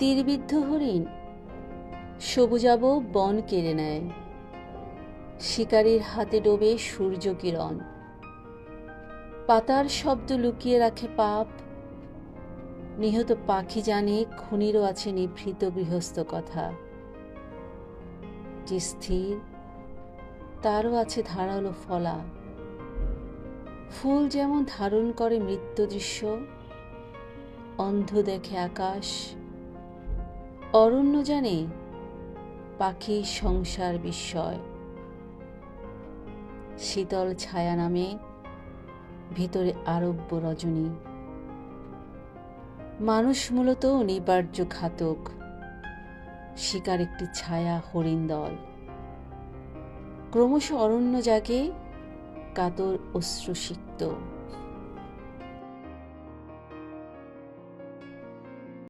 তীরবিদ্ধ হরিণ সবুজাব বন কেড়ে নেয়। শিকারীর হাতে ডোবে সূর্য কিরণ। পাতার শব্দ লুকিয়ে রাখে পাপ। নিহত পাখি জানে খুনিরও আছে নিভৃত গৃহস্থ কথা। যে স্থির, তারও আছে ধারালো ফলা। ফুল যেমন ধারণ করে মৃত্যু দৃশ্য, অন্ধ দেখে আকাশ অরণ্য জানে পাখি সংসার বিস্ময়। শীতল ছায়া নামে ভেতরে আরব্য রজনী। মানুষ মূলত অনিবার্য ঘাতক, শিকার একটি ছায়া হরিণ দল। ক্রমশ অরণ্য জাগে কাতর অশ্রুসিক্ত।